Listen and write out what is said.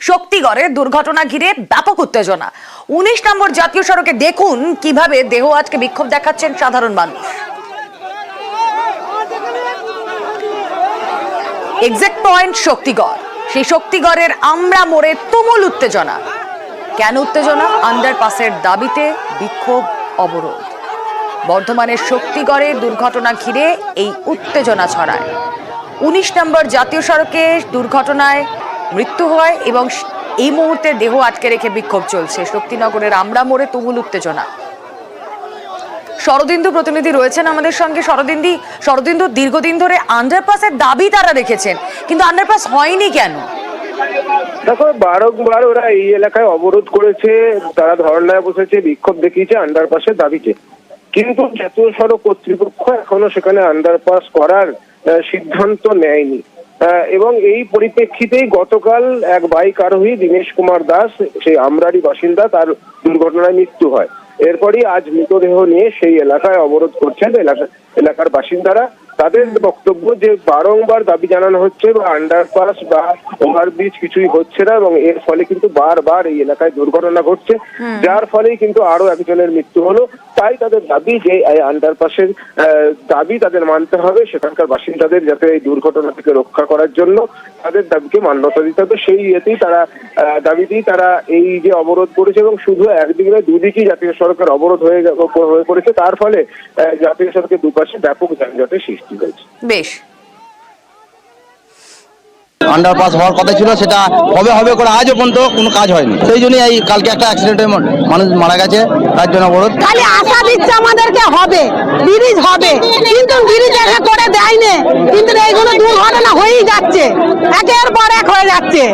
শক্তিগড়ে দুর্ঘটনা ঘিরে ব্যাপক উত্তেজনা। উনিশ নম্বর জাতীয় সড়কে দেখুন কীভাবে দেহ আজকে বিক্ষোভ দেখাচ্ছেন সাধারণ মানুষ। Exact point Shaktigarh. সেই শক্তিগড়ের আমরা মোড়ে তুমুল উত্তেজনা। কেন উত্তেজনা? আন্ডারপাসের দাবিতে বিক্ষোভ অবরোধ। বর্ধমানের শক্তিগড়ে দুর্ঘটনা ঘিরে এই উত্তেজনা ছড়ায়। উনিশ নম্বর জাতীয় সড়কে দুর্ঘটনায় মৃত্যু হয় এবং এই মুহূর্তে দেহ আটকে রেখে বিক্ষোভ চলছে। শক্তিনগরের আমরা মোড়ে তুমুল উত্তেজনা। শরদিন্দু প্রতিনিধি রয়েছেন আমাদের সঙ্গে। শরদিন্দি, শরদিন্দু দীর্ঘদিন ধরে আন্ডারপাসের দাবি তারা রেখেছেন, কিন্তু আন্ডারপাস হয়নি কেন? দেখো, বারংবার ওরা এই এলাকায় অবরোধ করেছে, তারা ধর্নায় বসেছে, বিক্ষোভ দেখিয়েছে আন্ডারপাসের দাবিতে। কিন্তু জাতীয় সড়ক কর্তৃপক্ষ এখনও সেখানে আন্ডারপাস করার সিদ্ধান্ত নেয়নি। এবং এই পরিপ্রেক্ষিতেই গতকাল এক বাইক আরোহী দীনেশ কুমার দাস সেই আমরারি বাসিন্দা তার দুর্ঘটনায় মৃত্যু হয়। এরপরই আজ মৃতদেহ নিয়ে সেই এলাকায় অবরোধ করছেন এলাকা এলাকার বাসিন্দারা। তাদের বক্তব্য যে বারংবার দাবি জানানো হচ্ছে বা আন্ডারপাস বা ওভারব্রিজ কিছুই হচ্ছে না এবং এর ফলে কিন্তু বারবার এই এলাকায় দুর্ঘটনা ঘটছে। যার ফলেই কিন্তু আরও একজনের মৃত্যু হলো। তাই তাদের দাবি যে আন্ডারপাসের দাবি তাদের মানতে হবে সেখানকার বাসিন্দাদের যাতে এই দুর্ঘটনা থেকে রক্ষা করার জন্য তাদের দাবিকে মান্যতা দিতে হবে। সেই ইয়েতেই তারা দাবি দিয়ে তারা এই যে অবরোধ করেছে এবং শুধু একদিকে নয়, দুদিকেই জাতীয় সড়কের অবরোধ হয়ে হয়ে পড়েছে। তার ফলে জাতীয় সড়কের দুপাশে ব্যাপক যানজটের সৃষ্টি হয়েছে। বেশ। আন্ডারপাস হওয়ার কথা ছিল, সেটা হবে হবে করে আজও পর্যন্ত কোনো কাজ হয়নি। সেই জন্যই এই কালকে একটা অ্যাক্সিডেন্টের মানুষ মারা গেছে, তার জন্য বড় খালি আশা দিচ্ছে আমাদেরকে হবে, ব্রিজ হবে, কিন্তু ব্রিজ একে করে দেয়নি, কিন্তু এইগুলো দুর্ঘটনা হয়েই যাচ্ছে, একের পর এক হয়ে যাচ্ছে।